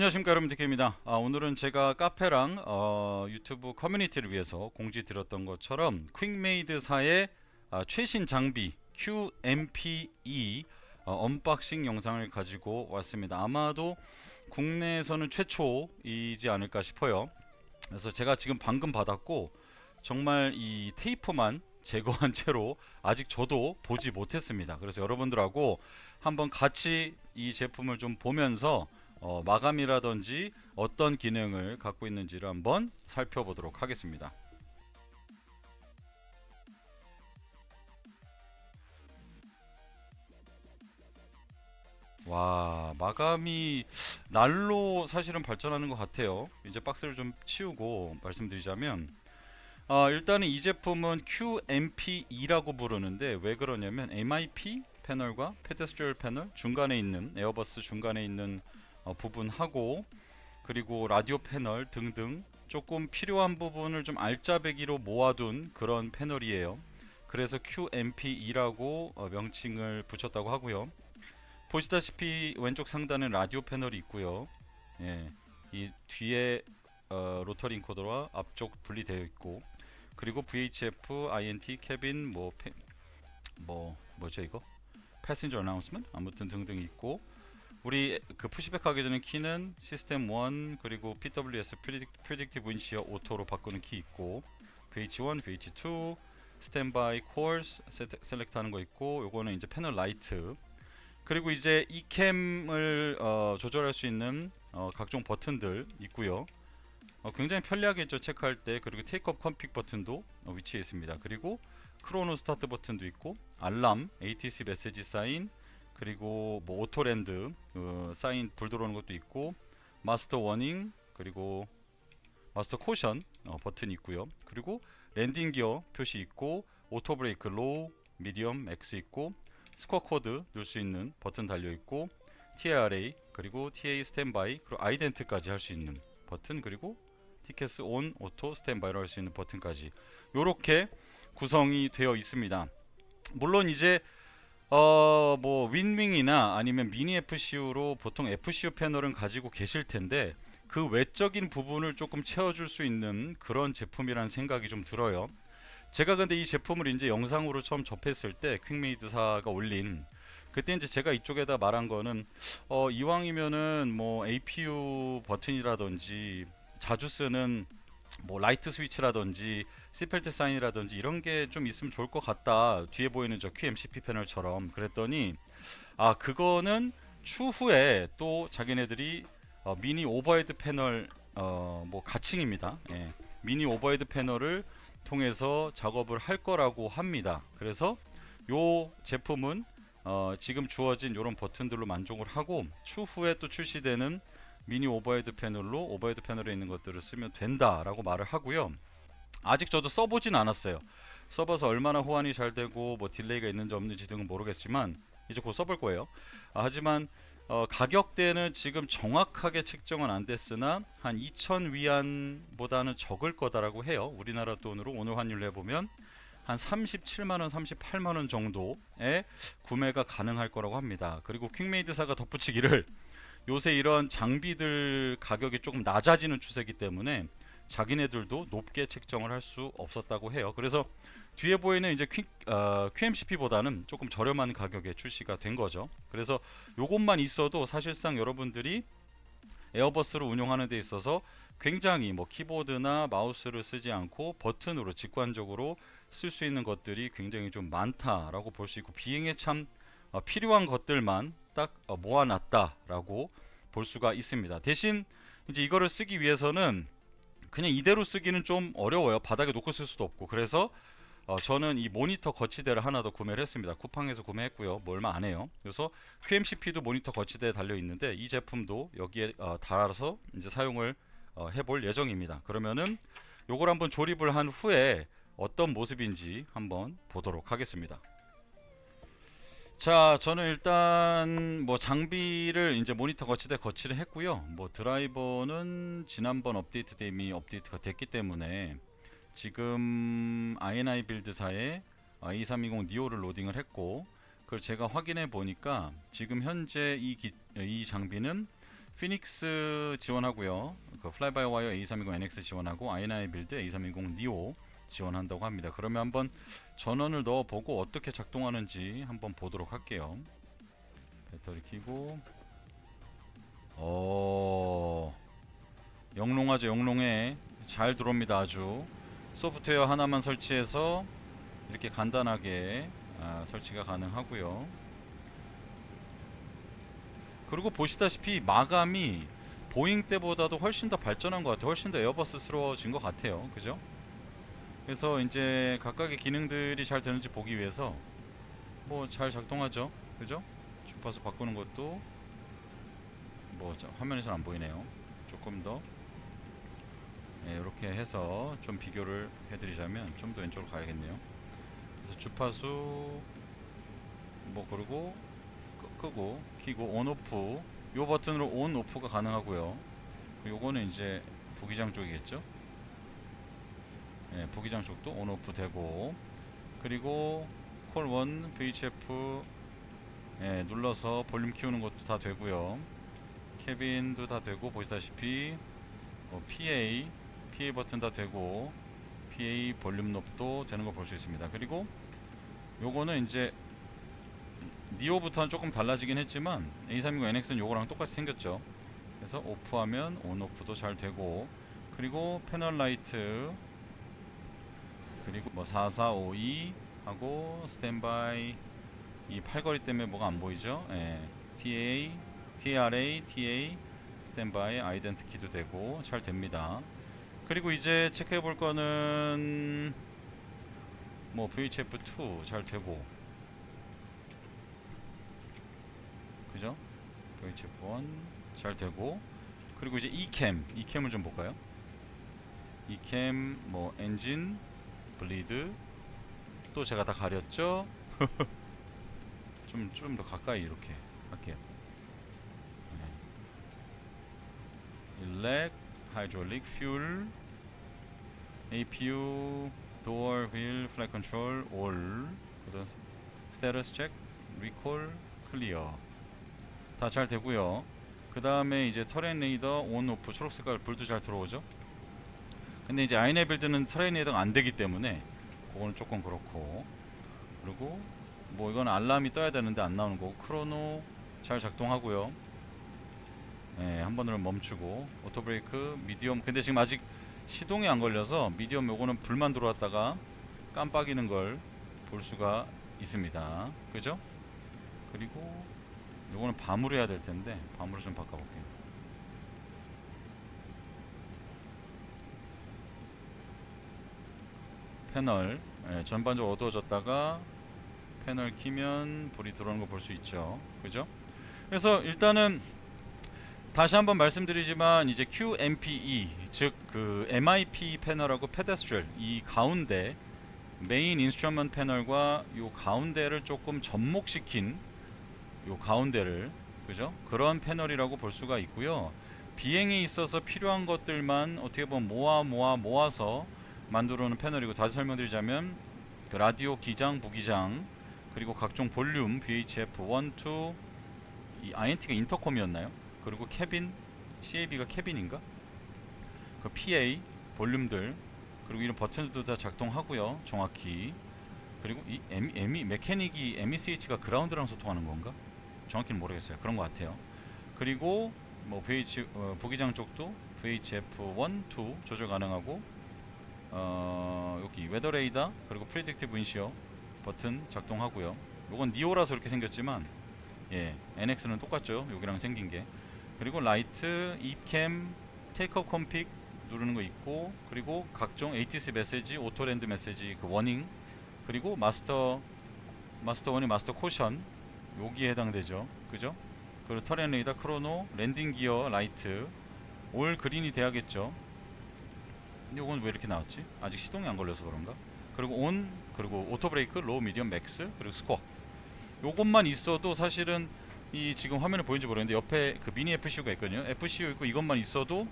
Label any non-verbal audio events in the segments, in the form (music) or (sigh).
안녕하십니까 여러분. 디케입니다. 아, 오늘은 제가 카페랑 어, 유튜브 커뮤니티를 위해서 공지 드렸던 것처럼 퀵메이드사의 아, 최신 장비 QMPE 어, 언박싱 영상을 가지고 왔습니다. 아마도 국내에서는 최초이지 않을까 싶어요. 그래서 제가 지금 방금 받았고 정말 이 테이프만 (laughs) 제거한 채로 아직 저도 보지 못했습니다. 그래서 여러분들하고 한번 같이 이 제품을 좀 보면서 어, 마감이라든지 어떤 기능을 갖고 있는지를 한번 살펴보도록 하겠습니다. 와 마감이 날로 사실은 발전하는 것 같아요. 이제 박스를 좀 치우고 말씀드리자면 어, 일단은 이 제품은 QMP2라고 부르는데 왜 그러냐면 MIP 패널과 페데스트리얼 패널 중간에 있는 에어버스 중간에 있는 어, 부분하고 그리고 라디오 패널 등등 조금 필요한 부분을 좀 알짜배기로 모아둔 그런 패널이에요. 그래서 QMP2라고 어, 명칭을 붙였다고 하고요. 보시다시피 왼쪽 상단에 라디오 패널이 있고요. 예, 이 뒤에 어, 로터리 인코더와 앞쪽 분리되어 있고 그리고 VHF, INT, 캐빈 뭐, 패, 뭐 뭐죠 이거? 패신저 어나운스먼트 아무튼 등등 있고 우리 그 푸시백 하기 전에 키는 시스템 1 그리고 PWS 프리딕티브 인시어 오토로 바꾸는 키 있고 VH1, VH2 스탠바이 코어스 셀렉트 하는 거 있고 요거는 이제 패널 라이트. 그리고 이제 이 캠을 어, 조절할 수 있는 어, 각종 버튼들 있고요. 어, 굉장히 편리하겠죠 체크할 때 그리고 테이크업 컴픽 버튼도 어, 위치해 있습니다. 그리고 크로노 스타트 버튼도 있고 알람 ATC 메시지 사인 그리고 뭐 오토랜드 어, 사인 불 들어오는 것도 있고 마스터 워닝 그리고 마스터 코션 어, 버튼이 있고요. 그리고 랜딩 기어 표시 있고 오토 브레이크 로우, 미디엄, 맥스 있고 스코어 코드 넣을 수 있는 버튼 달려 있고 TRA 그리고 TA 스탠바이 그리고 아이덴트까지 할 수 있는 버튼 그리고 티켓스 온 오토 스탠바이로 할 수 있는 버튼까지 요렇게 구성이 되어 있습니다. 물론 이제 어, 뭐 윈윙이나 아니면 미니 FCU로 보통 FCU 패널은 가지고 계실 텐데 그 외적인 부분을 조금 채워줄 수 있는 그런 제품이라는 생각이 좀 들어요. 제가 근데 이 제품을 이제 영상으로 처음 접했을 때 퀵메이드사가 올린 그때 이제 제가 이쪽에다 말한 거는 어, 이왕이면은 뭐 APU 버튼이라든지 자주 쓰는 뭐 라이트 스위치라든지 시펠트 사인이라든지 이런 게 좀 있으면 좋을 것 같다. 뒤에 보이는 저 QMCP 패널처럼 그랬더니 아 그거는 추후에 또 자기네들이 어, 미니 오버헤드 패널 어, 뭐 가칭입니다. 예. 미니 오버헤드 패널을 통해서 작업을 할 거라고 합니다. 그래서 요 제품은 어, 지금 주어진 이런 버튼들로 만족을 하고 추후에 또 출시되는 미니 오버헤드 패널로 오버헤드 패널에 있는 것들을 쓰면 된다라고 말을 하고요. 아직 저도 써보진 않았어요. 써봐서 얼마나 호환이 잘 되고 뭐 딜레이가 있는지 없는지 등은 모르겠지만 이제 곧 써볼 거예요. 아, 하지만 어, 가격대는 지금 정확하게 책정은 안 됐으나 한2,000 위안보다는 적을 거다라고 해요. 우리나라 돈으로 오늘 환율로 해보면 한 37만 원, 38만 원 정도에 구매가 가능할 거라고 합니다. 그리고 퀵메이드사가 덧붙이기를 요새 이런 장비들 가격이 조금 낮아지는 추세이기 때문에 자기네들도 높게 책정을 할 수 없었다고 해요. 그래서 뒤에 보이는 이제 퀵, 어, QMCP보다는 조금 저렴한 가격에 출시가 된 거죠. 그래서 요것만 있어도 사실상 여러분들이 에어버스를 운영하는 데 있어서 굉장히 뭐 키보드나 마우스를 쓰지 않고 버튼으로 직관적으로 쓸 수 있는 것들이 굉장히 좀 많다라고 볼 수 있고 비행에 참 어, 필요한 것들만 딱 어, 모아놨다라고 볼 수가 있습니다. 대신 이제 이거를 쓰기 위해서는 그냥 이대로 쓰기는 좀 어려워요. 바닥에 놓고 쓸 수도 없고. 그래서 어, 저는 이 모니터 거치대를 하나 더 구매를 했습니다. 쿠팡에서 구매했고요. 뭐 얼마 안 해요. 그래서 QMCP도 모니터 거치대에 달려 있는데 이 제품도 여기에 어, 달아서 이제 사용을 어, 해볼 예정입니다. 그러면은 요걸 한번 조립을 한 후에 어떤 모습인지 한번 보도록 하겠습니다. 자, 저는 일단 뭐 장비를 이제 모니터 거치대 거치를 했고요. 뭐 드라이버는 지난번 업데이트 때 이미 업데이트가 됐기 때문에 지금 INI 빌드사에 2320 니오를 로딩을 했고 그걸 제가 확인해 보니까 지금 현재 이, 기, 이 장비는 피닉스 지원하고요. 그 플라이바이와이어 A320NX 지원하고 i9 빌드 A320 니오 지원한다고 합니다. 그러면 한번 전원을 넣어 보고 어떻게 작동하는지 한번 보도록 할게요. 배터리 켜고. 어 영롱하죠 영롱해. 잘 들어옵니다 아주. 소프트웨어 하나만 설치해서 이렇게 간단하게 아, 설치가 가능하고요. 그리고 보시다시피 마감이 보잉 때보다도 훨씬 더 발전한 것 같아요. 훨씬 더 에어버스스러워진 것 같아요. 그죠 그래서 이제 각각의 기능들이 잘 되는지 보기 위해서 뭐 잘 작동하죠 그죠 주파수 바꾸는 것도 뭐 자, 화면에서 안 보이네요. 조금 더 네, 이렇게 해서 좀 비교를 해드리자면 좀 더 왼쪽으로 가야겠네요. 그래서 주파수 뭐 그리고 끄, 끄고 키고 온오프 요 버튼으로 온 오프가 가능하고요. 요거는 이제 부기장 쪽이겠죠. 네, 부기장 쪽도 온 오프 되고 그리고 콜1 VHF 예, 눌러서 볼륨 키우는 것도 다 되고요. 캐빈도 다 되고 보시다시피 어, PA PA 버튼 다 되고 PA 볼륨 높도 되는 거볼수 있습니다. 그리고 요거는 이제 니오부터는 조금 달라지긴 했지만 A320NX는 요거랑 똑같이 생겼죠. 그래서 오프하면 온 오프도 잘 되고 그리고 패널 라이트 그리고 뭐 4452 하고 스탠바이 이 팔걸이 때문에 뭐가 안 보이죠? 예. TA, TRA, TA, 스탠바이, 아이덴티 키도 되고 잘 됩니다. 그리고 이제 체크해 볼 거는 뭐 VHF2 잘 되고 그죠? VHF1 잘 되고 그리고 이제 E캠, E캠을 좀 볼까요? E캠 뭐 엔진, 블리드 또 제가 다 가렸죠? (laughs) 좀 좀 더 가까이 이렇게 할게요. 네. 일렉, 하이드롤릭, 퓨얼, APU, wheel, flight control, all. 그다음 스테러스 체크, 리콜, 클리어. 다 잘 되고요. 그 다음에 이제 터렌 레이더 온 오프 초록 색깔 불도 잘 들어오죠. 근데 이제 아이네 빌드는 터렌 레이더가 안 되기 때문에 그거는 조금 그렇고 그리고 뭐 이건 알람이 떠야 되는데 안 나오는 거고 크로노 잘 작동하고요. 네, 한 번으로 멈추고 오토 브레이크 미디엄 근데 지금 아직 시동이 안 걸려서 미디엄 요거는 불만 들어왔다가 깜빡이는 걸 볼 수가 있습니다. 그죠? 그리고 요거는 밤으로 해야 될 텐데 밤으로 좀 바꿔 볼게요. 패널 예, 전반적으로 어두워졌다가 패널 키면 불이 들어오는 거 볼 수 있죠. 그죠? 그래서 일단은 다시 한번 말씀드리지만 이제 QMPE 즉 그 MIP 패널하고 페데스트럴 이 가운데 메인 인스트루먼트 패널과 요 가운데를 조금 접목시킨 요 가운데를 그죠? 그런 패널이라고 볼 수가 있고요. 비행에 있어서 필요한 것들만 어떻게 보면 모아 모아 모아서 만들어 놓은 패널이고 다시 설명드리자면 그 라디오 기장, 부기장 그리고 각종 볼륨 VHF 1, 2, 이 INT가 인터컴이었나요? 그리고 캐빈, CAB가 캐빈인가? 그 PA 볼륨들 그리고 이런 버튼들도 다 작동하고요. 정확히 그리고 이 M, M, 메케닉이 MECH가 그라운드랑 소통하는 건가? 정확히는 모르겠어요. 그런 것 같아요. 그리고 뭐 VH 어, 부기장 쪽도 VHF 1, 2 조절 가능하고 어, 여기 웨더 레이더 그리고 프리딕티브 인시어 버튼 작동하고요. 요건 니오라서 이렇게 생겼지만 예, NX는 똑같죠. 여기랑 생긴 게. 그리고 라이트, 이캠, 테이크업 컴픽 누르는 거 있고 그리고 각종 ATC 메시지, 오토랜드 메시지 그 워닝 그리고 마스터 마스터 워닝, 마스터 코션 여기에 해당되죠. 그죠? 그리고 터렌 레이더, 크로노, 랜딩 기어, 라이트 올 그린이 돼야겠죠. 이건 왜 이렇게 나왔지? 아직 시동이 안 걸려서 그런가? 그리고 온 그리고 오토 브레이크, 로우, 미디엄, 맥스 그리고 스코어 요것만 있어도 사실은 이 지금 화면에 보이는지 모르겠는데 옆에 그 미니 FCU가 있거든요. FCU 있고 이것만 있어도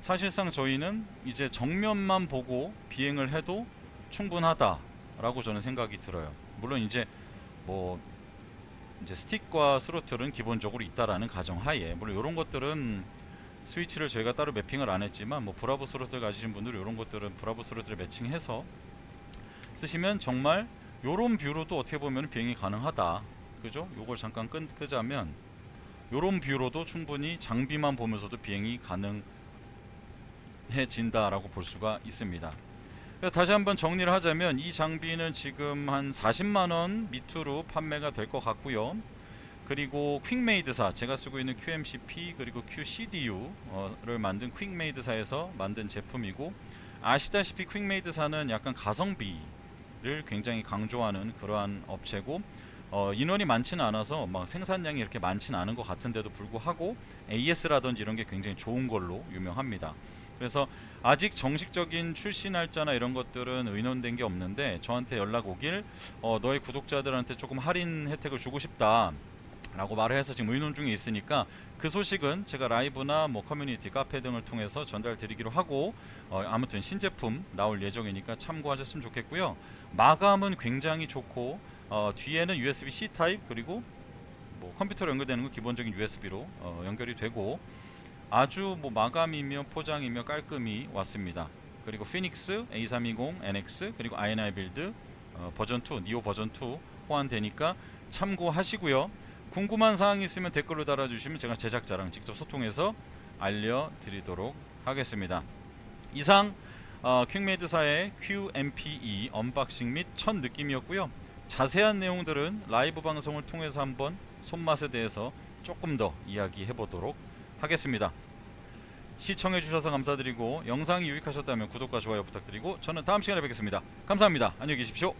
사실상 저희는 이제 정면만 보고 비행을 해도 충분하다라고 저는 생각이 들어요. 물론 이제 뭐 이제 스틱과 스로틀은 기본적으로 있다라는 가정하에 물론 이런 것들은 스위치를 저희가 따로 매핑을 안 했지만 뭐 브라보 스로틀 가지신 분들은 이런 것들은 브라보 스로틀 매칭해서 쓰시면 정말 요런 뷰로도 어떻게 보면 비행이 가능하다. 그죠? 요걸 잠깐 끄, 끄자면 요런 뷰로도 충분히 장비만 보면서도 비행이 가능해진다 라고 볼 수가 있습니다. 다시 한번 정리를 하자면 이 장비는 지금 한 40만 원 밑으로 판매가 될 것 같고요. 그리고 퀵메이드사 제가 쓰고 있는 QMCP 그리고 QCDU를 만든 퀵메이드사에서 만든 제품이고 아시다시피 퀵메이드사는 약간 가성비를 굉장히 강조하는 그러한 업체고 어, 인원이 많지는 않아서 막 생산량이 이렇게 많지는 않은 것 같은데도 불구하고 AS라든지 이런 게 굉장히 좋은 걸로 유명합니다. 그래서 아직 정식적인 출시 날짜나 이런 것들은 의논된 게 없는데 저한테 연락 오길 어, 너의 구독자들한테 조금 할인 혜택을 주고 싶다. 라고 말을 해서 지금 의논 중에 있으니까 그 소식은 제가 라이브나 뭐 커뮤니티 카페 등을 통해서 전달 드리기로 하고 어, 아무튼 신제품 나올 예정이니까 참고하셨으면 좋겠고요. 마감은 굉장히 좋고 어, 뒤에는 USB-C 타입 그리고 뭐 컴퓨터로 연결되는 건 기본적인 USB로 어, 연결이 되고 아주 뭐 마감이며 포장이며 깔끔히 왔습니다. 그리고 피닉스 A320 NX 그리고 INI 빌드 어, 버전 2 니오 버전 2 호환되니까 참고하시고요 궁금한 사항이 있으면 댓글로 달아주시면 제가 제작자랑 직접 소통해서 알려드리도록 하겠습니다. 이상 어, 퀵메이드사의 QMPE 언박싱 및 첫 느낌이었고요. 자세한 내용들은 라이브 방송을 통해서 한번 손맛에 대해서 조금 더 이야기해 보도록 하겠습니다. 시청해 주셔서 감사드리고 영상이 유익하셨다면 구독과 좋아요 부탁드리고 저는 다음 시간에 뵙겠습니다. 감사합니다. 안녕히 계십시오.